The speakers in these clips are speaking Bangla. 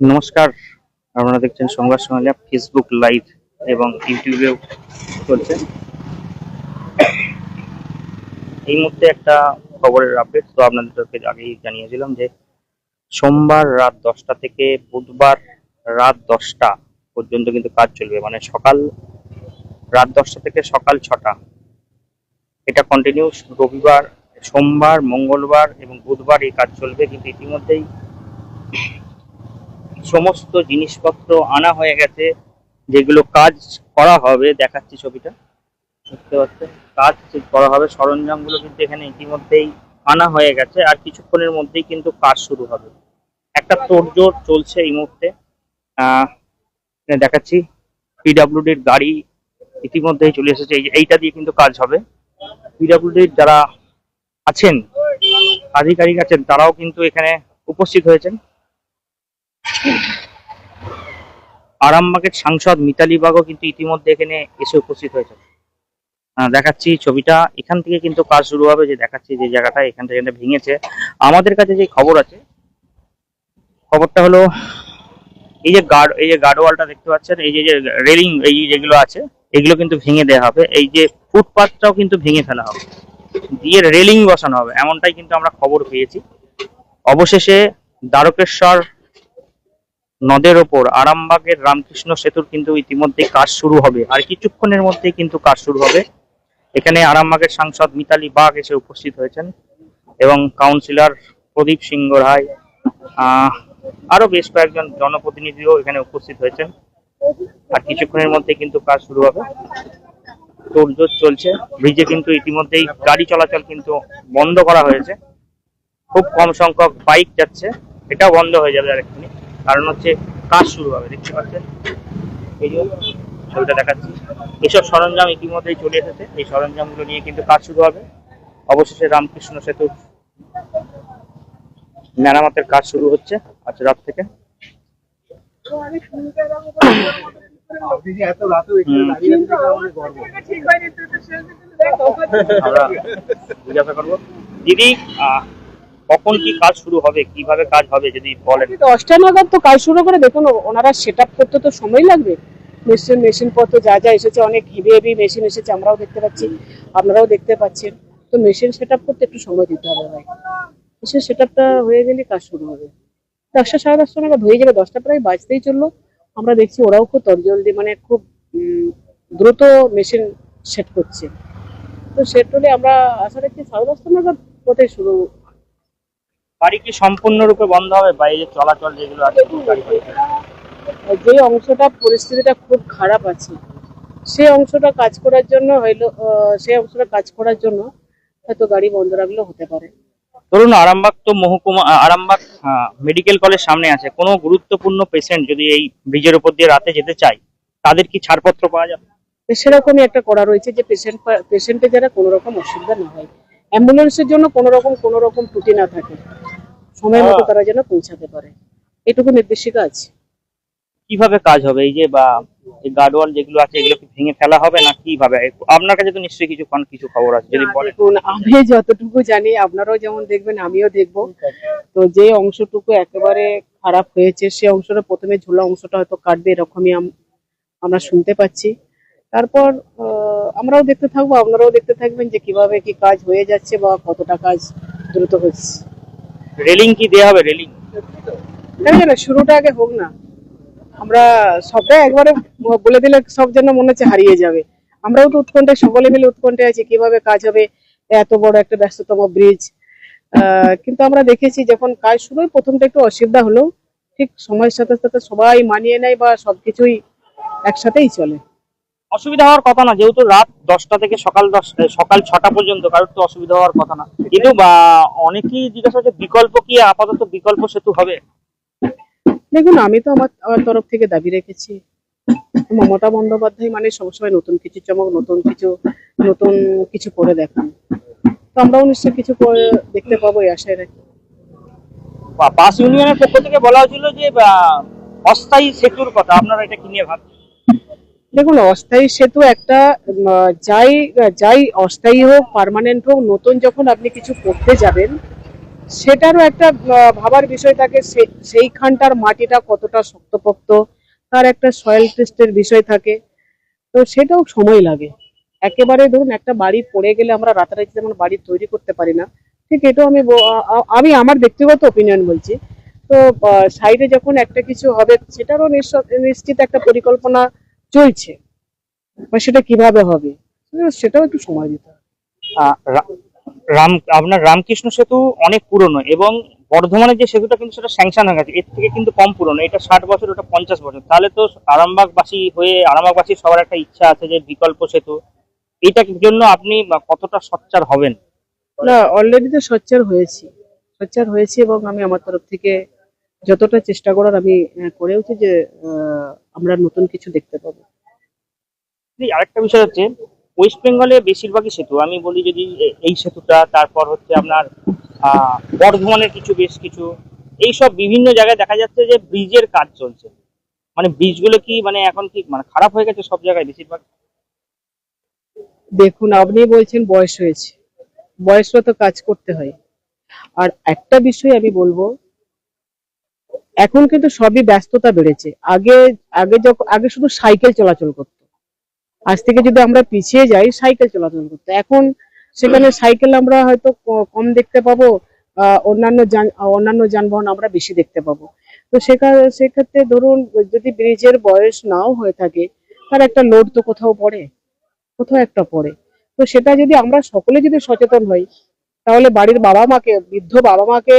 নমস্কার, আপনারা দেখছেন সংবাদ সঙ্গে ফেসবুক লাইভ এবং ইউটিউবেও চলছে। এই মুহূর্তে একটা খবরের আপডেট তো আপনাদেরকে আগেই জানিয়েছিলাম যে, সোমবার রাত দশটা থেকে বুধবার রাত দশটা পর্যন্ত কিন্তু কাজ চলবে। মানে সকাল, রাত দশটা থেকে সকাল ছটা। এটা কন্টিনিউ রবিবার, সোমবার, মঙ্গলবার এবং বুধবার এই কাজ চলবে। কিন্তু ইতিমধ্যেই সমস্ত জিনিসপত্র আনা হয়ে গেছে, যেগুলো কাজ করা হবে, দেখাচ্ছি ছবিটা। দেখতে পাচ্ছেন? কাজ করা হবে। সরঞ্জামগুলো কিন্তু এখানে ইতিমধ্যেই আনা হয়ে গেছে আর কিছুক্ষণের মধ্যেই কিন্তু কাজ শুরু হবে। একটা তোড়জোড় চলছে এই মুহূর্তে। দেখাচ্ছি পিডাব্লিউডির গাড়ি ইতিমধ্যেই চলে এসেছে। এই এইটা দিয়ে কিন্তু কাজ হবে। পিডাব্লিউডির যারা আছেন, আধিকারিক আছেন, তারাও কিন্তু এখানে উপস্থিত হয়েছেন। আরামবাগের সাংসদ মিতালি বাগও কিন্তু ইতিমধ্যে এখানে এসে উপস্থিত হয়েছে। দেখাচ্ছি ছবিটা। এখান থেকে কিন্তু কাজ শুরু হবে যে দেখাচ্ছি যে জায়গাটা এখান থেকে ভেঙেছে। আমাদের কাছে যে খবর আছে, খবরটা হলো এই যে গার্ড এই যে গার্ডওয়ালটা দেখতে পাচ্ছেন, এই যে যে রেলিং, এই যেগুলো আছে, এগুলো কিন্তু ভেঙে দেওয়া হবে। এই যে ফুটপাথটাও কিন্তু ভেঙে ফেলা হবে। দিয়ে রেলিং বসানো হবে, এমনটাই কিন্তু আমরা খবর পেয়েছি। অবশেষে দ্বারকেশ্বর নদের ওপর, আরামবাগের রামকৃষ্ণ সেতুর কিন্তু ইতিমধ্যে কাজ শুরু হবে। আর কিছুক্ষণের মধ্যেই কিন্তু কাজ শুরু হবে। এখানে আরামবাগের সাংসদ মিতালি বাগ এসে উপস্থিত হয়েছেন এবং কাউন্সিলর প্রদীপ সিংহ রায় আরও বেশ কয়েকজন জনপ্রতিনিধিও এখানে উপস্থিত হয়েছেন। আর কিছুক্ষণের মধ্যে কিন্তু কাজ শুরু হবে। তোড়জোড় চলছে। ব্রিজে কিন্তু ইতিমধ্যেই গাড়ি চলাচল কিন্তু বন্ধ করা হয়েছে। খুব কম সংখ্যক বাইক যাচ্ছে। এটাও বন্ধ হয়ে যাবে আরেকখানি কারণ হচ্ছে কাজ শুরু হবে দেখতে পাচ্ছেন? এই যে ছবিটা দেখাচ্ছি। এসব সরঞ্জাম ইতিমধ্যেই চলে এসেছে। এই সরঞ্জামগুলো নিয়ে কিন্তু কাজ শুরু হবে। অবশেষে রামকৃষ্ণ সেতু মেরামতের কাজ শুরু হচ্ছে আজ রাত থেকে। দিদি আহ, কখন কি কাজ শুরু হবে, কীভাবে কাজ হবে, যদি বলেন। দশটা নাগাদ তো কাজ শুরু করে দেখুন, ওনারা সেট করতে তো সময় লাগবে। মেশিন মেশিন পত্র যা যা এসেছে, অনেক হেভি হেভি মেশিন এসেছে, আমরাও দেখতে পাচ্ছি, আপনারাও দেখতে পাচ্ছেন। তো মেশিন সেট করতে একটু সময় দিতে হবে ভাই। মেশিন সেট হয়ে গেলে কাজ শুরু হবে। দশটা, সাড়ে দশটা নাগাদ হয়ে যাবে দশটা প্রায় বাজতেই চলল। আমরা দেখছি ওরাও খুব তরজলদি মানে খুব দ্রুত মেশিন সেট করছে। তো সেট হলে আমরা আশা রাখছি সাড়ে দশটা নাগাদ কোথায় শুরু গাড়ি কি সম্পূর্ণরূপে বন্ধ হবে বাইরে চলাচল যেগুলো আছে গাড়ি যে অংশটা পরিস্থিতিটা খুব খারাপ আছে সে অংশটা কাজ করার জন্য হইল সেই অংশটা কাজ করার জন্য হয়তো গাড়ি বন্ধ রাখলেও হতে পারে। ধরুন আরামবাগ তো মহকুমা আরামবাগ মেডিকেল কলেজ সামনে আছে। কোনো গুরুত্বপূর্ণ পেশেন্ট যদি এই ব্রিজের উপর দিয়ে রাতে যেতে চায় তাদের কি ছাড়পত্র পাওয়া যাবে? সেরকমই একটা করা রয়েছে যে পেশেন্ট পেশেন্টের যারা কোনো রকম অসুবিধা না হয়। অ্যাম্বুলেন্সের জন্য কোনো রকম কোনো রকম ত্রুটি না থাকে। সময় মতো তারা যেন পৌঁছাতে পারে। এটুকু নির্দেশিকা আছে। কীভাবে কাজ হবে? এই যে বা গার্ডওয়াল যেগুলো আছে এগুলো কি ভেঙে ফেলা হবে না কীভাবে? আপনার কাছে তো নিশ্চয়ই কিছু কোন কিছু খবর আছে যদি বলেন। দেখুন আমি যতটুকু জানি আপনারাও যেমন দেখবেন আমিও দেখব। তো যে অংশটুকু একেবারে খারাপ হয়েছে সে অংশটা প্রথমে ঝোলা অংশটা হয়তো কাটবে এরকমই আম- আমরা শুনতে পাচ্ছি। তারপর আহ, আমরাও দেখতে থাকব আপনারাও দেখতে থাকবেন যে কীভাবে কি কাজ হয়ে যাচ্ছে বা কতটা কাজ দ্রুত হচ্ছে। রেলিং কি দেওয়া হবে? রেলিং? তাই না শুরুটা আগে হোক না। আমরা সবটাই একবারে বলে দিলে সব যেন মনে হচ্ছে হারিয়ে যাবে। আমরাও তো উৎকণ্ঠায় সকলে মিলে উৎকণ্ঠায় আছি কীভাবে কাজ হবে এত বড় একটা ব্যস্ততম ব্রিজ কিন্তু আমরা দেখেছি যখন কাজ শুরু হয় প্রথমটা একটু অসুবিধা হলো। ঠিক সময়ের সাথে সাথে সবাই মানিয়ে নেয় বা সবকিছুই একসাথেই চলে। অসুবিধা হওয়ার কথা না যেহেতু রাত দশটা থেকে সকাল দশ সকাল ছটা পর্যন্ত কারোর তো অসুবিধা হওয়ার কথা না। কিন্তু অনেকেই জিজ্ঞাসা হচ্ছে বিকল্প কি? আপাতত বিকল্প সেতু হবে? দেখুন আমি তো আমার আমার তরফ থেকে দাবি রেখেছি। মমতা বন্দ্যোপাধ্যায় মানে সবসময় নতুন কিছু চমক নতুন কিছু নতুন কিছু করে দেখান। তো আমরাও নিশ্চয়ই কিছু করে দেখতে পাবো এই আশায় রাখি। বাস ইউনিয়নের পক্ষ থেকে বলা হয়েছিল যে অস্থায়ী সেতুর কথা। আপনারা এটা কি নিয়ে ভাবছেন? দেখুন, অস্থায়ী সেতু একটা যাই যাই অস্থায়ী হোক পার্মানেন্ট হোক, নতুন যখন আপনি কিছু করতে যাবেন, সেটারও একটা ভাবার বিষয় থাকে সেইখানটার মাটিটা কতটা শক্তপোক্ত, তার একটা সয়েল টেস্টের বিষয় থাকে। তো সেটাও সময় লাগে। একেবারে ধরুন, একটা বাড়ি পড়ে গেলে আমরা রাতারাতি যেমন বাড়ি তৈরি করতে পারি না। ঠিক এটাও আমি আমি আমার ব্যক্তিগত ওপিনিয়ন বলছি। তো সাইডে যখন একটা কিছু হবে, সেটারও নিশ্চ- নিশ্চিত একটা পরিকল্পনা চলছে। বা সেটা কীভাবে হবে? সেটাও একটু সময় দিতে হবে। রাম আপনার রামকৃষ্ণ সেতু অনেক পুরনো এবং বর্ধমানের যে সেতুটা কিন্তু সেটা স্যাংশন হয়ে গেছে। এর থেকে কিন্তু কম পুরনো। এটা ষাট বছর ওটা পঞ্চাশ বছর। তাহলে তো আরামবাগবাসী হয়ে আরামবাগবাসী সবার একটা ইচ্ছা আছে যে বিকল্প সেতু। এটার জন্য আপনি কতটা সচ্চার হবেন? না অলরেডি তো সোচ্চার হয়েছি। সোচ্চার হয়েছি এবং আমি আমার তরফ থেকে যতটা চেষ্টা করার আমি করেওছি যে আমরা নতুন কিছু দেখতে পাবো। আরেকটা বিষয় হচ্ছে ওয়েস্ট বেঙ্গলে বেশিরভাগই সেতু। আমি বলি যদি এই সেতুটা তারপর হচ্ছে আপনার বর্ধমানের কিছু বেশ কিছু এইসব বিভিন্ন জায়গায় দেখা যাচ্ছে যে ব্রিজের কাজ চলছে। মানে ব্রিজগুলো কি মানে এখন কি মানে খারাপ হয়ে গেছে সব জায়গায় বেশিরভাগ? দেখুন আপনি বলছেন বয়স হয়েছে। বয়সও তো কাজ করতে হয়। আর একটা বিষয় আমি বলব এখন কিন্তু সবই ব্যস্ততা বেড়েছে। আগে আগে যখন আগে শুধু সাইকেল চলাচল করতো। আজ থেকে যদি আমরা পিছিয়ে যাই, সাইকেল চলাচল করতো। এখন সেখানে সাইকেল আমরা হয়তো কম দেখতে পাবো অন্যান্য যান, অন্যান্য যানবাহন আমরা বেশি দেখতে পাবো। তো সেক্ষেত্রে ধরুন, যদি ব্রিজের বয়স নাও হয়ে থাকে, তার একটা লোড তো কোথাও পড়ে, কোথাও একটা পড়ে। তো সেটা যদি আমরা সকলে যদি সচেতন হই, তাহলে বাড়ির বাবা মাকে, বৃদ্ধ বাবা মাকে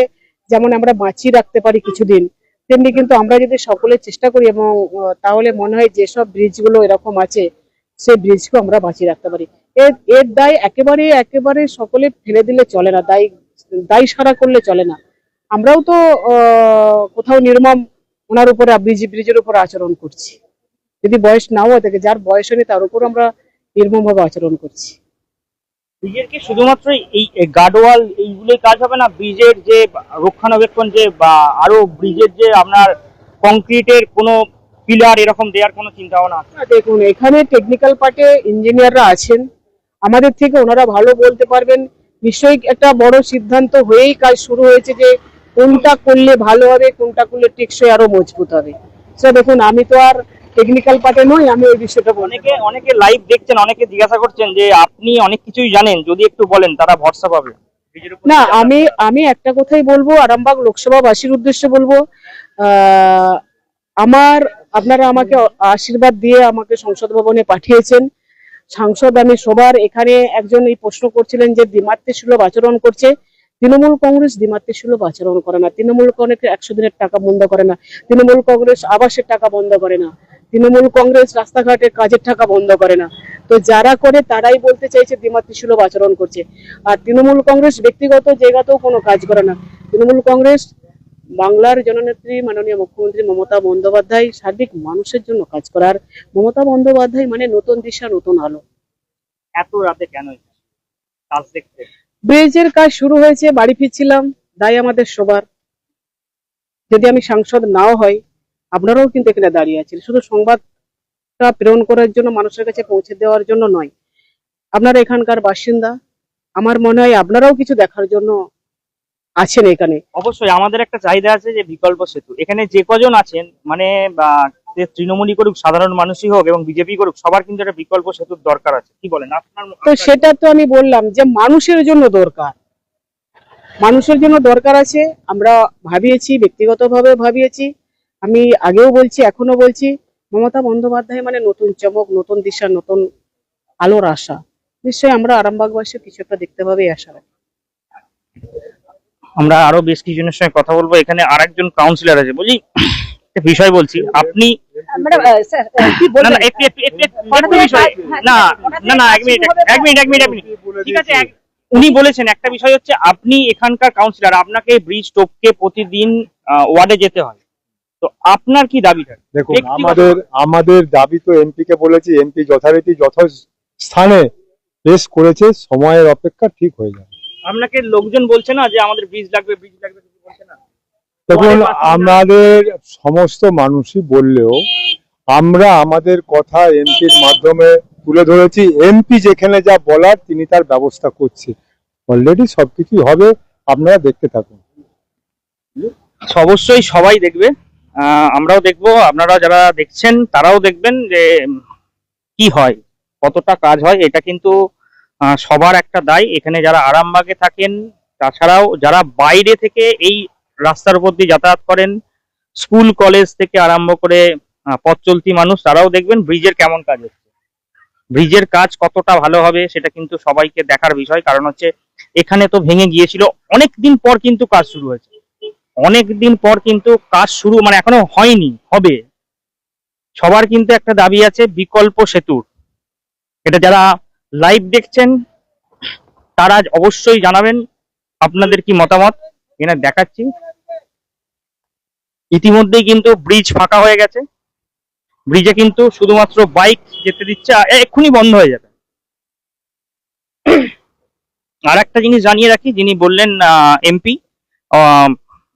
যেমন আমরা বাঁচিয়ে রাখতে পারি কিছুদিন তেমনি কিন্তু আমরা যদি সকলে চেষ্টা করি এবং তাহলে মনে হয় যেসব ব্রিজগুলো এরকম আছে, সেই ব্রিজকে আমরা বাঁচিয়ে রাখতে পারি। এর এর দায় একেবারে একেবারে সকলে ফেলে দিলে চলে না, দায় দায় সারা করলে চলে না। আমরাও তো কোথাও নির্মম ওনার উপরে ব্রিজ ব্রিজের উপর আচরণ করছি। যদি বয়স নাও থাকে যার বয়স হয়নি তার উপর আমরা নির্মম ভাবে আচরণ করছি। ব্রিজের কি শুধুমাত্র এই গার্ডওয়াল এইগুলোই কাজ হবে না, ব্রিজের যে রক্ষণাবেক্ষণ যে বা আরও ব্রিজের যে আপনার কংক্রিটের কোনো পিলার এরকম দেওয়ার কোনো চিন্তা ভাবনা দেখুন, এখানে টেকনিক্যাল পার্টে ইঞ্জিনিয়াররা আছেন। আমাদের থেকে ওনারা ভালো বলতে পারবেন। নিশ্চয়ই একটা বড় সিদ্ধান্ত হয়েই কাজ শুরু হয়েছে যে কোনটা করলে ভালো হবে, কোনটা করলে টেকসই আরও মজবুত হবে। সেটা দেখুন, আমি তো আর টেকনিক্যাল পার্টে নই আমি ওই বিষয়টা অনেকে অনেকে লাইভ দেখছেন অনেকে জিজ্ঞাসা করছেন যে আপনি অনেক কিছুই জানেন যদি একটু বলেন তারা ভরসা পাবে। না আমি আমি একটা কথাই বলব আরামবাগ লোকসভাবাসীর উদ্দেশ্যে বলব আহ, আমার আপনারা আমাকে আশীর্বাদ দিয়ে আমাকে সংসদ ভবনে পাঠিয়েছেন। সাংসদ আমি সবার এখানে একজন এই প্রশ্ন করছিলেন যে দ্বিমাত্রিক সুলভ আচরণ করছে। তৃণমূল কংগ্রেস দ্বিমাত্রিক আচরণ করে না। তৃণমূল কংগ্রেস একশো দিনের টাকা বন্ধ করে না। তৃণমূল কংগ্রেস আবাসের টাকা বন্ধ করে না। তৃণমূল কংগ্রেস রাস্তাঘাটের কাজের টাকা বন্ধ করে না। তো যারা করে তারাই বলতে চাইছে দ্বিমাত্রিক সুলভ আচরণ করছে। আর তৃণমূল কংগ্রেস ব্যক্তিগত জায়গাতেও কোনো কাজ করে না। তৃণমূল কংগ্রেস বাংলার জননেত্রী, মাননীয় মুখ্যমন্ত্রী মমতা বন্দ্যোপাধ্যায় সার্বিক মানুষের জন্য কাজ করার মমতা বন্দ্যোপাধ্যায় মানে নতুন দিশা, নতুন আলো। এত রাতে কেন কাজ দেখতে। ব্রিজের কাজ শুরু হয়েছে, বাড়ি ফিরছিলাম, দায় আমাদের সবার। যদি আমি সাংসদ নাও হয় আপনারাও কিন্তু এখানে দাঁড়িয়ে আছেন। শুধু সংবাদটা প্রেরণ করার জন্য, মানুষের কাছে পৌঁছে দেওয়ার জন্য নয়। আপনারা এখানকার বাসিন্দা, আমার মনে হয় আপনারাও কিছু দেখার জন্য আছেন এখানে। অবশ্যই, আমাদের একটা চাহিদা আছে যে বিকল্প সেতু। এখানে যে কজন আছেন মানে তৃণমূলই করুক সাধারণ মানুষই হোক এবং বিজেপি করুক সবার কিন্তু একটা বিকল্প সেতুর দরকার আছে। কি বলেন? আপনার তো সেটা তো আমি বললাম যে মানুষের জন্য দরকার। মানুষের জন্য দরকার আছে আমরা ভাবিয়েছি ব্যক্তিগতভাবে ভাবিয়েছি। আমি আগেও বলছি এখনও বলছি মমতা বন্দ্যোপাধ্যায় মানে নতুন চমক নতুন দিশা নতুন আলোর আশা। নিশ্চয়ই আমরা আরামবাগবাসী কিছু একটা দেখতে পাবে আশা রাখি। আমরা আরও বেশ কিছুজনের সঙ্গে কথা বলব। এখানে আরেকজন কাউন্সিলর আছে। বলি একটা বিষয় বলছি আপনি উনি বলেছেন একটা বিষয় হচ্ছে আপনি এখানকার কাউন্সিলর আপনাকে ব্রিজ টপকে প্রতিদিন ওয়ার্ডে যেতে হয়। তো আপনার কি দাবিটা দেখুন আমাদের আমাদের দাবি তো এমপি কে বলেছি এমপি যথারীতি যথা স্থানে পেশ করেছে সময়ের অপেক্ষা ঠিক হয়ে যাবে। আপনাকে লোকজন বলছে না যে আমাদের ব্রিজ লাগবে ব্রিজ লাগবে? দেখুন আমাদের সমস্ত মানুষই বললেও আমরা আমাদের কথা এমপির মাধ্যমে তুলে ধরেছি। এমপি যেখানে যা বলার তিনি তার ব্যবস্থা করছে। অলরেডি সবকিছুই হবে আপনারা দেখতে থাকুন। অবশ্যই সবাই দেখবে। আমরাও দেখব। আপনারা যারা দেখছেন তারাও দেখবেন যে কি হয় কতটা কাজ হয় এটা কিন্তু সবার একটা দায়। এখানে যারা আরামবাগে থাকেন তাছাড়াও যারা বাইরে থেকে এই রাস্তার উপর দিয়ে যাতায়াত করেন। স্কুল, কলেজ থেকে আরম্ভ করে পথ চলতি মানুষ, তারাও দেখবেন ব্রিজের কেমন কাজ হচ্ছে। ব্রিজের কাজ কতটা ভালো হবে সেটা কিন্তু সবাইকে দেখার বিষয়। কারণ হচ্ছে, এখানে তো ভেঙে গিয়েছিল। অনেক দিন পর কিন্তু কাজ শুরু হয়েছে। অনেক দিন পর কিন্তু কাজ শুরু মানে এখনও হয়নি, হবে। সবার কিন্তু একটা দাবি আছে, বিকল্প সেতুর। এটা যারা লাইভ দেখছেন, তারা অবশ্যই জানাবেন। আপনাদের কি মতামত? এখানে দেখাচ্ছি। ইতিমধ্যেই কিন্তু ব্রিজ ফাঁকা হয়ে গেছে। ব্রিজে কিন্তু শুধুমাত্র বাইক যেতে দিচ্ছে এক্ষুনি বন্ধ হয়ে যাবে। আর একটা জিনিস জানিয়ে রাখি, যিনি বললেন এমপি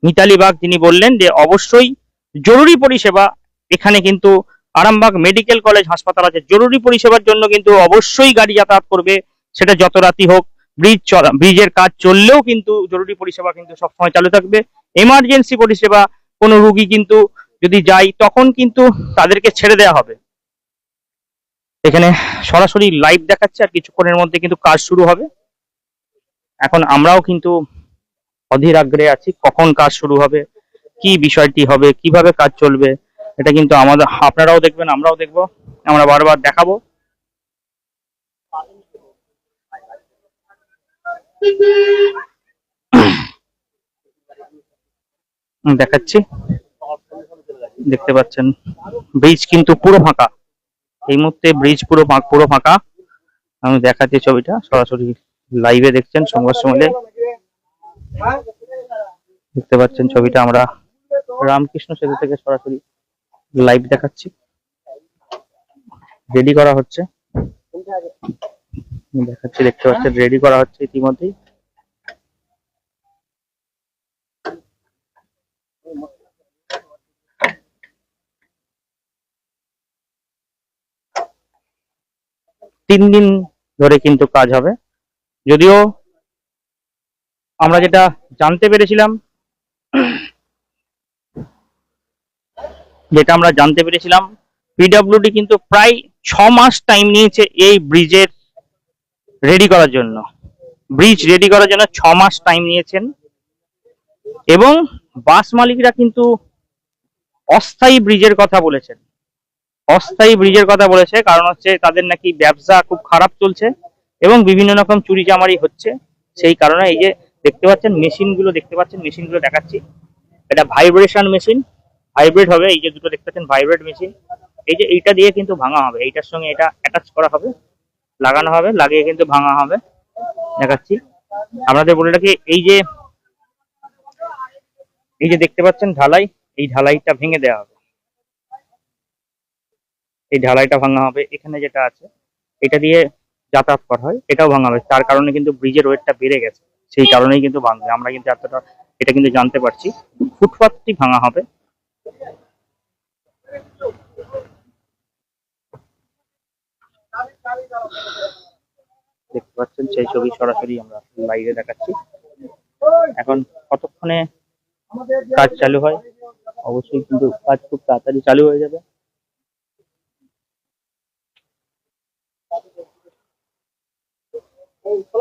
মিতালি বাগ, যিনি বললেন যে অবশ্যই জরুরি পরিষেবা এখানে কিন্তু আরামবাগ মেডিকেল কলেজ হাসপাতাল আছে। জরুরি পরিষেবার জন্য কিন্তু অবশ্যই গাড়ি যাতায়াত করবে। সেটা যত রাতি হোক ব্রিজ ব্রিজের কাজ চললেও কিন্তু জরুরি পরিষেবা কিন্তু সবসময় চালু থাকবে। এমার্জেন্সি পরিষেবা কোনো রুগী কিন্তু যদি যাই তখন কিন্তু তাদেরকে ছেড়ে দেওয়া হবে। এখানে সরাসরি লাইভ দেখাচ্ছে আর কিছুক্ষণের মধ্যে কিন্তু কাজ শুরু হবে। এখন আমরাও কিন্তু অধীর আগ্রহে আছি কখন কাজ শুরু হবে কি বিষয়টি হবে কীভাবে কাজ চলবে এটা কিন্তু আমাদের আপনারাও দেখবেন আমরাও দেখব আমরা বারবার দেখাবো। হুম, দেখাচ্ছি। দেখতে পাচ্ছেন, ব্রিজ কিন্তু পুরো ফাঁকা। এই মুহূর্তে ব্রিজ পুরো পুরো ফাঁকা। আমি দেখাচ্ছি ছবিটা, সরাসরি লাইভে দেখছেন সংঘর্ষ মিলে দেখতে পাচ্ছেন ছবিটা আমরা রামকৃষ্ণ সেতু থেকে সরাসরি লাইভ দেখাচ্ছি। রেডি করা হচ্ছে। দেখাচ্ছি, দেখতে পাচ্ছেন রেডি করা হচ্ছে ইতিমধ্যেই। তিন দিন ধরে কিন্তু কাজ হবে। যদিও আমরা যেটা জানতে পেরেছিলাম, যেটা আমরা জানতে পেরেছিলাম পিডব্লিউডি কিন্তু প্রায় ছ মাস টাইম নিয়েছে এই ব্রিজের রেডি করার জন্য। ব্রিজ রেডি করার জন্য ছ মাস টাইম নিয়েছেন। এবং বাস মালিকরা কিন্তু অস্থায়ী ব্রিজের কথা বলেছেন। অস্থায়ী ব্রিজের কথা বলেছে, কারণ হচ্ছে তাদের নাকি ব্যবসা খুব খারাপ চলছে এবং বিভিন্ন রকম চুরি চামারি হচ্ছে। সেই কারণে এই যে দেখতে পাচ্ছেন মেশিনগুলো দেখতে পাচ্ছেন মেশিনগুলো দেখাচ্ছি। এটা ভাইব্রেশন মেশিন ভাইব্রেট হবে, এই যে দুটো দেখতে পাচ্ছেন, ভাইব্রেট মেশিন। এই যে এইটা দিয়ে কিন্তু ভাঙা হবে, এইটার সঙ্গে এটা অ্যাটাচ করা হবে, লাগানো হবে, লাগিয়ে কিন্তু ভাঙা হবে। দেখাচ্ছি। আপনাদের বলে রাখি, এই যে এই যে দেখতে পাচ্ছেন ঢালাই, এই ঢালাইটা ভেঙে দেওয়া হবে। এই ঢালাইটা ভাঙা হবে। এখানে যেটা আছে এটা দিয়ে যাতায়াত করা হয়। এটাও ভাঙা হবে তার কারণে কিন্তু ব্রিজের ওয়েটটা বেড়ে গেছে। সেই কারণেই কিন্তু ভাঙবে। আমরা কিন্তু এতটা এটা কিন্তু জানতে পারছি। ফুটপাথটি ভাঙা হবে। দেখতে পাচ্ছেন সেই ছবি সরাসরি আমরা লাইভে দেখাচ্ছি। এখন কতক্ষণে কাজ চালু হয়? অবশ্যই কিন্তু কাজ খুব তাড়াতাড়ি চালু হয়ে যাবে। দেখতে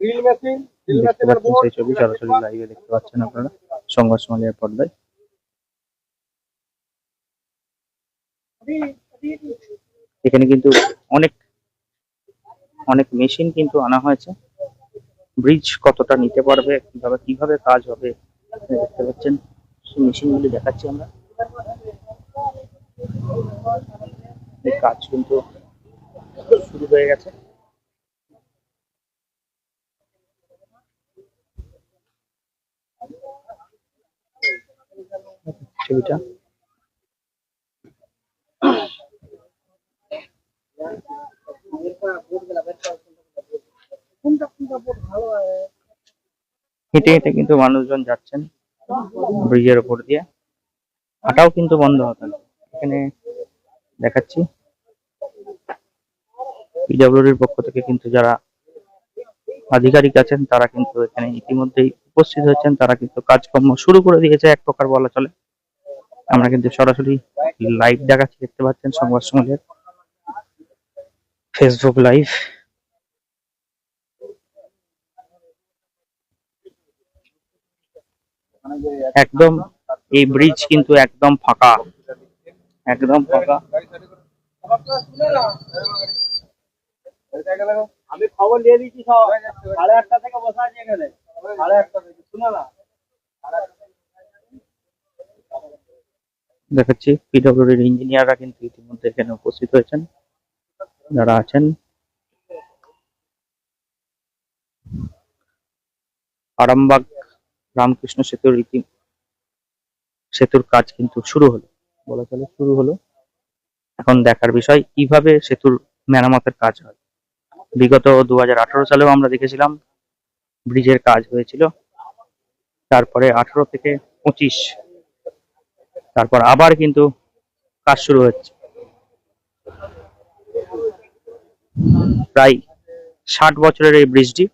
মেশিনের পাচ্ছেন বোর্ড সেই ছবি সরাসরি লাইভে দেখতে পাচ্ছেন আপনারা। সংঘর্ষ মালিয়ার পর্দায়। এখানে কিন্তু অনেক অনেক মেশিন কিন্তু আনা হয়েছে। ব্রিজ কতটা নিতে পারবে কীভাবে কীভাবে কাজ হবে দেখতে পাচ্ছেন। সেই মেশিনগুলি দেখাচ্ছি আমরা। কাজ কিন্তু শুরু হয়ে গেছে। ছবিটা? হেঁটে হেঁটে কিন্তু মানুষজন যাচ্ছেন ব্রিজের ওপর দিয়ে। হাঁটাও কিন্তু বন্ধ হতো না। এখানে দেখাচ্ছি। পিডব্লিউডির পক্ষ থেকে কিন্তু যারা আধিকারিক আছেন, তারা কিন্তু এখানে ইতিমধ্যেই উপস্থিত হয়েছেন। তারা কিন্তু কাজকর্ম শুরু করে দিয়েছে, এক প্রকার বলা চলে। আমরা কিন্তু সরাসরি লাইভ দেখাচ্ছি, দেখতে পাচ্ছেন সংবাদ সঙ্গের ফেসবুক লাইভ একদম এই ব্রিজ কিন্তু একদম ফাঁকা। একদম ফাঁকা। আমি খবর দিয়ে দিচ্ছি সাড়ে আটটা থেকে বসা আছে এখানে। সাড়ে আটটা থেকে। শুনো না। দেখাচ্ছি। পিডব্লিউডির ইঞ্জিনিয়াররা কিন্তু ইতিমধ্যে এখানে উপস্থিত হয়েছেন। যারা আছেন। আরামবাগ রামকৃষ্ণ সেতুর রীতি সেতুর কাজ কিন্তু শুরু হলো। বলা চলে শুরু হলো। এখন দেখার বিষয়, কীভাবে সেতুর মেরামতের কাজ হয়? বিগত দু হাজার আঠারো সালেও আমরা দেখেছিলাম ব্রিজের কাজ হয়েছিল। তারপরে আঠারো থেকে পঁচিশ তারপর আবার কিন্তু কাজ শুরু হচ্ছে। প্রায় ষাট বছরের এই ব্রিজটি।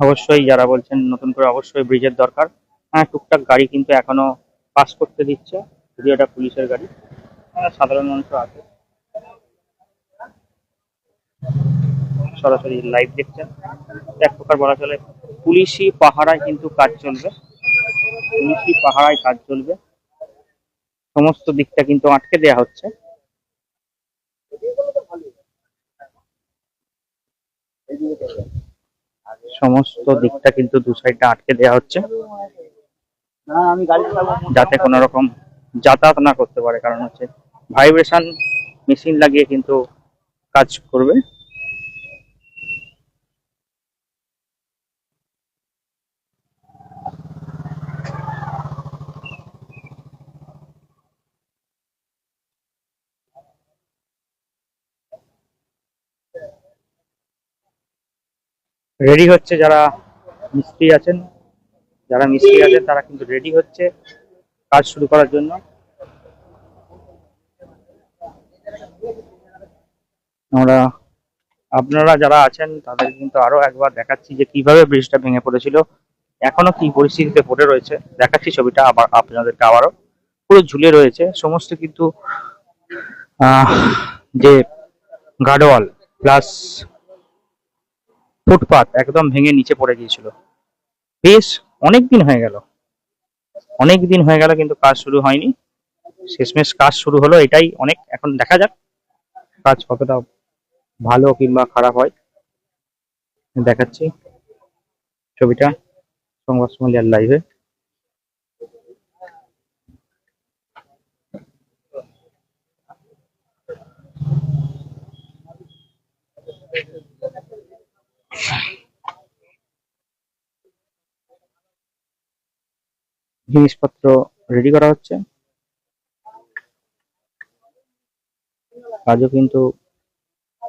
অবশ্যই যারা বলছেন নতুন করে অবশ্যই ব্রিজের দরকার। হ্যাঁ টুকটাক গাড়ি কিন্তু এখনও পাস করতে দিচ্ছে যদি এটা পুলিশের গাড়ি। হ্যাঁ, সাধারণ মানুষও আছে। সরাসরি লাইভ দেখছেন। এক প্রকার বলা চলে, পুলিশি পাহারায় কিন্তু কাজ চলবে। পুলিশি পাহারায় কাজ চলবে। সমস্ত দিকটা কিন্তু আটকে দেয়া হচ্ছে। সমস্ত দিকটা কিন্তু দু সাইডটা আটকে দেয়া হচ্ছে। যাতে কোনো রকম যাতায়াত না করতে পারে, কারণ হচ্ছে ভাইব্রেশন মেশিন লাগিয়ে কিন্তু কাজ করবে। রেডি হচ্ছে যারা মিস্ত্রি আছেন, যারা মিস্ত্রি আছেন, তারা কিন্তু রেডি হচ্ছে কাজ শুরু করার জন্য। আমরা, আপনারা যারা আছেন তাদের কিন্তু আরও একবার দেখাচ্ছি যে কীভাবে ব্রিজটা ভেঙে পড়েছিল, এখনও কি পরিস্থিতিতে পড়ে রয়েছে। দেখাচ্ছি ছবিটা আবার আপনাদেরকে আবারও। পুরো ঝুলে রয়েছে, সমস্ত কিন্তু যে গার্ডওয়াল প্লাস ফুটপাত একদম ভেঙে নিচে পড়ে গিয়েছিল। বেশ অনেক দিন হয়ে গেল। অনেক দিন হয়ে গেল কিন্তু কাজ শুরু হয়নি। শেষমেশ কাজ শুরু হলো, এটাই অনেক। এখন দেখা যাক কাজ কতটা ভালো কিংবা খারাপ হয়। দেখাচ্ছি ছবিটা সংবাদ সম্মেলন লাইভে জিনিসপত্র রেডি করা হচ্ছে। কাজও কিন্তু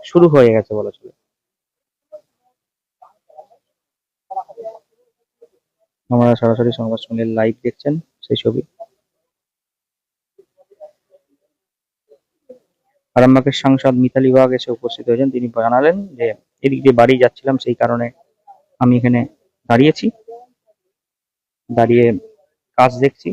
শুরু হয়ে গেছে বলা চলে। আমরা সরাসরি সংবাদ সঙ্গে লাইভ দেখছেন সেই ছবি। আরামবাগের সাংসদ মিতালি বাগ এসে উপস্থিত হয়েছেন। তিনি জানালেন যে, এদিক দিয়ে বাড়ি যাচ্ছিলাম, সেই কারণে আমি এখানে দাঁড়িয়েছি। দাঁড়িয়ে কাজ দেখছি।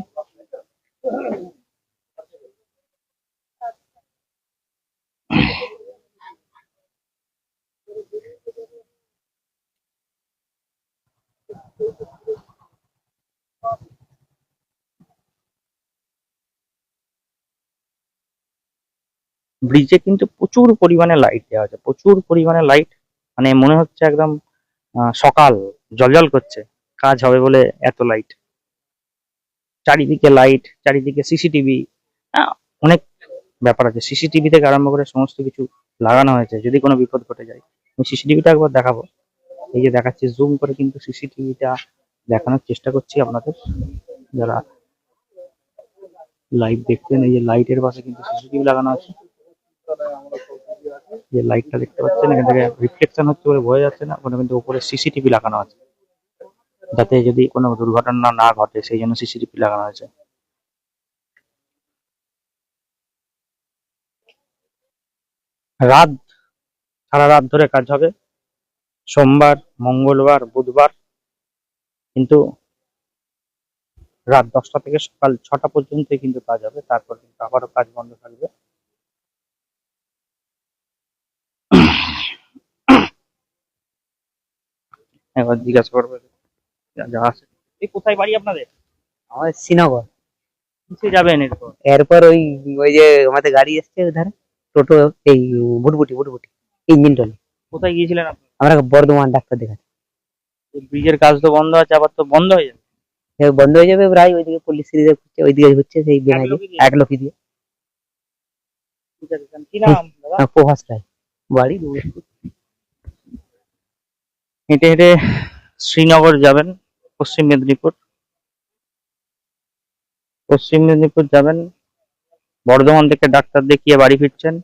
ব্রিজে কিন্তু প্রচুর পরিমাণে লাইট দেওয়া আছে, প্রচুর পরিমাণে লাইট মানে মনে হচ্ছে একদম সকাল, জলজল করছে, কাজ হবে বলে এত লাইট চারিদিকে লাইট চারিদিকে সিসিটিভি অনেক ব্যাপার আছে। সিসিটিভি থেকে আরম্ভ করে সমস্ত কিছু লাগানো হয়েছে। যদি কোনো বিপদ ঘটে যায়, আমি সিসিটিভিটা একবার দেখাবো। এই যে দেখাচ্ছি জুম করে কিন্তু সিসিটিভিটা দেখানোর চেষ্টা করছি আপনাদের। যারা লাইট দেখছেন, এই যে লাইটের পাশে কিন্তু সিসিটিভি লাগানো আছে। যে লাইটটা দেখতে পাচ্ছেন, এখান থেকে রিফ্লেকশন হচ্ছে বলে বোঝা যাচ্ছে না ওখানে কিন্তু উপরে সিসিটিভি লাগানো আছে। যাতে যদি কোনো দুর্ঘটনা না ঘটে, সেই জন্য সিসিটিভি লাগানো হয়েছে। রাত, সারা রাত ধরে কাজ হবে। সোমবার, মঙ্গলবার, বুধবার, কিন্তু রাত দশটা থেকে সকাল ছটা পর্যন্তই কিন্তু কাজ হবে। তারপর কিন্তু আবারও কাজ বন্ধ থাকবে। এবার জিজ্ঞাসা করবে যা যা আছে। এই কোথায় বাড়ি আপনাদের? শ্রীনগর। কিসে যাবেন এরপর? এরপর ওই ওই যে আমাদের গাড়ি এসছে টোটো এই ইঞ্জিন টলে কোথায় গিয়েছিলেন আপনি? আমরা বর্ধমান ডাক্তার এই ব্রিজের কাজ তো বন্ধ আছে আবার তো বন্ধ হয়ে যাবে। বন্ধ হয়ে যাবে প্রায় ওইদিকে পুলিশ সিরিজে হচ্ছে ওইদিকে হচ্ছে সেই? এক লোকই দিয়ে কি নাম প্রভাস রায়। বাড়ি হেঁটে হেঁটে শ্রীনগর যাবেন। পশ্চিম মেদিনীপুর। পশ্চিম মেদিনীপুর যাবেন, বর্ধমান থেকে ডাক্তার দেখিয়ে বাড়ি ফিরছেন।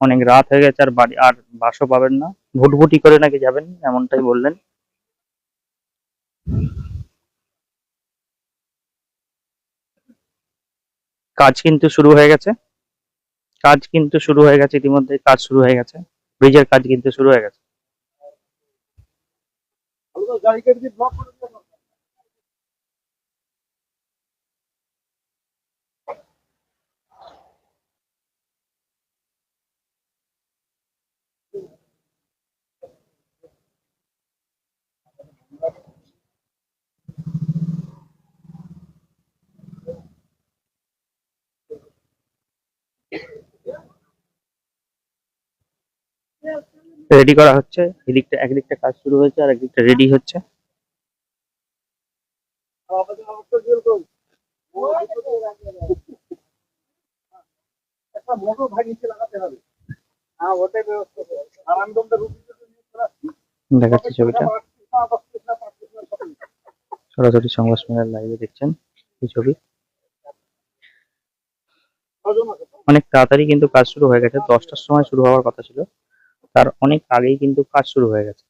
অনেক রাত হয়ে গেছে, আর বাড়ি, আর বাসও পাবেন না। ভুটভুটি করে নাকি যাবেন, এমনটাই বললেন। কাজ কিন্তু শুরু হয়ে গেছে। কাজ কিন্তু শুরু হয়ে গেছে, ইতিমধ্যে কাজ শুরু হয়ে গেছে। ব্রিজের কাজ কিন্তু শুরু হয়ে গেছে। রেডি করা হচ্ছে এদিকটা একদিকটা কাজ শুরু হয়েছে আর একদিকটা রেডি হচ্ছে। সরাসরি সংবাদ লাইভে দেখছেন এই ছবি? অনেক তাড়াতাড়ি কিন্তু কাজ শুরু হয়ে গেছে দশটার সময় শুরু হওয়ার কথা ছিল তার অনেক আগেই কিন্তু কাজ শুরু হয়ে গেছে।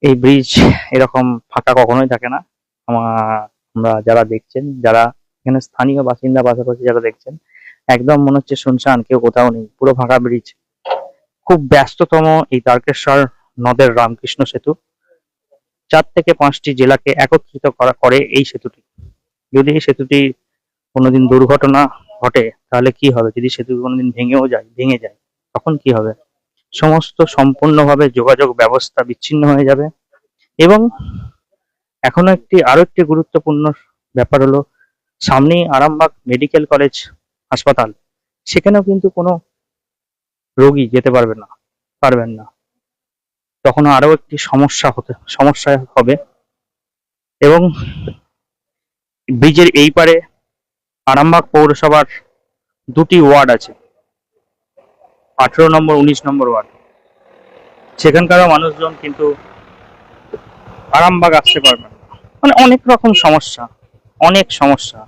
এই ব্রিজ এরকম ফাঁকা কখনোই থাকে না। আমা- আমরা যারা দেখছেন, যারা এখানে স্থানীয় বাসিন্দা পাশাপাশি যারা দেখছেন, একদম মনে হচ্ছে শুনশান, কেউ কোথাও নেই, পুরো ফাঁকা ব্রিজ খুব ব্যস্ততম এই তারকেশ্বর নদের রামকৃষ্ণ সেতু। চার থেকে পাঁচটি জেলাকে একত্রিত করা করে এই সেতুটি। যদি এই সেতুটি কোনোদিন দুর্ঘটনা ঘটে, তাহলে কি হবে? যদি সেতু কোনোদিন ভেঙেও যায়, ভেঙে যায়, তখন কি হবে? সমস্ত সম্পূর্ণভাবে যোগাযোগ ব্যবস্থা বিচ্ছিন্ন হয়ে যাবে। এবং এখনও একটি আরও একটি গুরুত্বপূর্ণ ব্যাপার হলো, সামনেই আরামবাগ মেডিকেল কলেজ হাসপাতাল। সেখানেও কিন্তু কোনো রোগী যেতে পারবে না, পারবেন না। তখন আরও একটি সমস্যা হতে, সমস্যা হবে। এবং ব্রিজের এই পারে আরামবাগ পৌরসভার দুটি ওয়ার্ড আছে। আঠেরো নম্বর, উনিশ নম্বর ওয়ার্ড। সেখানকারও মানুষজন কিন্তু আরামবাগ আসতে পারবেন মানে অনেক রকম সমস্যা, অনেক সমস্যা।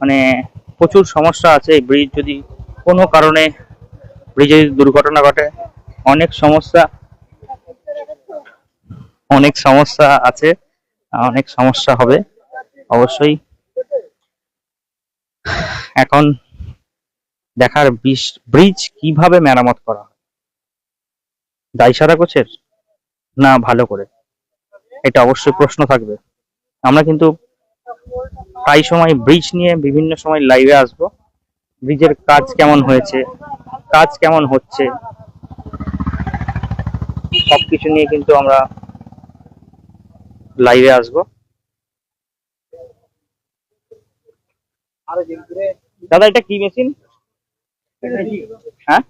মানে প্রচুর সমস্যা আছে ব্রিজ যদি কোনো কারণে ব্রিজে দুর্ঘটনা ঘটে, অনেক সমস্যা। অনেক সমস্যা আছে, অনেক সমস্যা হবে, অবশ্যই। এখন দেখার ব্রিজ কীভাবে মেরামত করা হয়? দায়সারা কোচের? না, ভালো করে। এটা অবশ্যই প্রশ্ন থাকবে। আমরা কিন্তু প্রায় সময় ব্রিজ নিয়ে বিভিন্ন সময় লাইভে আসব। ব্রিজের কাজ কেমন হয়েছে? কাজ কেমন হচ্ছে? সবকিছু নিয়ে কিন্তু আমরা লাইভে আসব। দাদা এটা কি মেশিন হ্যাঁ?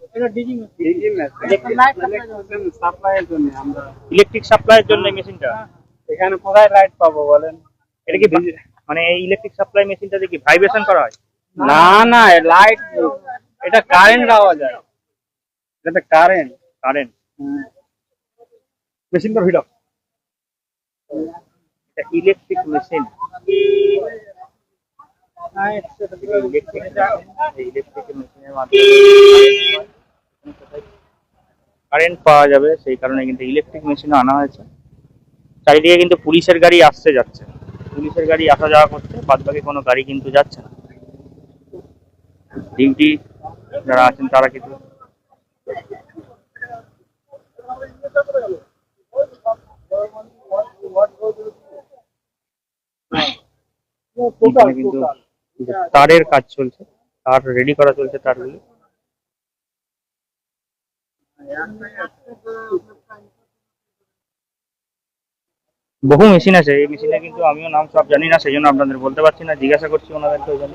ইলেকট্রিক সাপ্লাইয়ের জন্য মেশিনটা এখানে কোথায় লাইট পাবো বলেন? এটা কি মানে এই ইলেকট্রিক সাপ্লাই মেশিনটা কি ভাইব্রেশন করা হয়? না না লাইট এটা কারেন্ট পাওয়া যায়। এটা কারেন্ট কারেন্ট মেশিনটা ভিড় এটা ইলেকট্রিক মেশিন ইলেকট্রিক ইলেকট্রিক মেশিনের মাধ্যমে কারেন্ট পাওয়া যাবে সেই কারণে কিন্তু ইলেকট্রিক মেশিন আনা হয়েছে। চারিদিকে কিন্তু পুলিশের গাড়ি আসছে যাচ্ছে। পুলিশের গাড়ি আসা যাওয়া করছে বাদ বাকি কোনো গাড়ি কিন্তু যাচ্ছে না। ডিউটি যারা আছেন তারা কিন্তু এখানে কিন্তু তারের কাজ চলছে তার রেডি করা চলছে তারগুলি বহু মেশিন আছে এই মেশিনে কিন্তু আমিও নাম সব জানি না সেই জন্য আপনাদের বলতে পারছি না জিজ্ঞাসা করছি ওনাদেরকে ওই জন্য।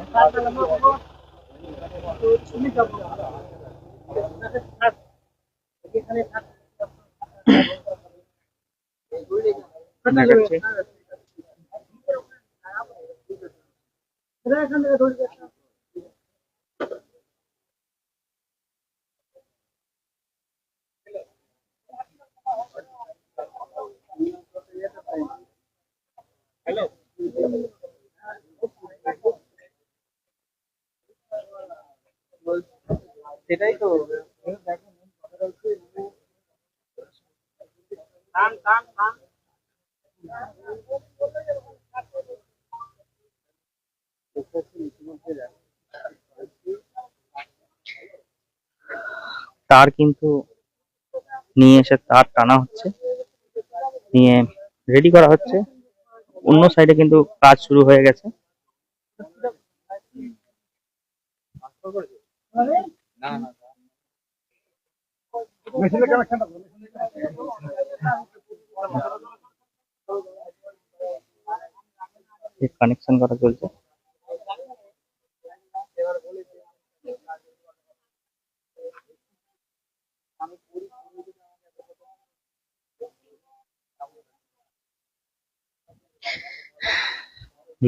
দেখাচ্ছি সেটাই তো টান টান টান তার কিন্তু নিয়ে এসে তার টানা হচ্ছে, নিয়ে রেডি করা হচ্ছে। অন্য সাইডে কিন্তু কাজ শুরু হয়ে গেছে। কানেকশন করা চলছে।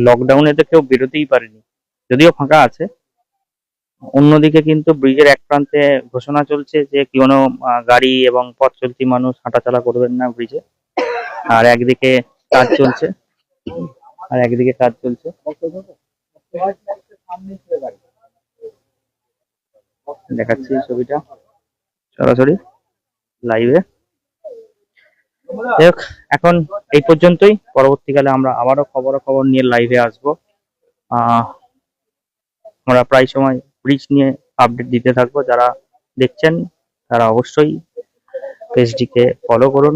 লকডাউনে তো কেউ বেরোতেই পারেনি। যদিও ফাঁকা আছে। অন্যদিকে কিন্তু ব্রিজের এক প্রান্তে ঘোষণা চলছে যে কোনো গাড়ি এবং পথ চলতি মানুষ হাঁটাচলা করবেন না ব্রিজে। আর একদিকে কাজ চলছে। আর একদিকে কাজ চলছে। দেখাচ্ছি ছবিটা। সরাসরি লাইভে যাই এখন এই পর্যন্তই। পরবর্তীকালে আমরা আবারও খবর খবর নিয়ে লাইভে আসব। আমরা প্রায় সময় ব্রিজ নিয়ে আপডেট দিতে থাকব। যারা দেখছেন, তারা অবশ্যই পেজটিকে ফলো করুন।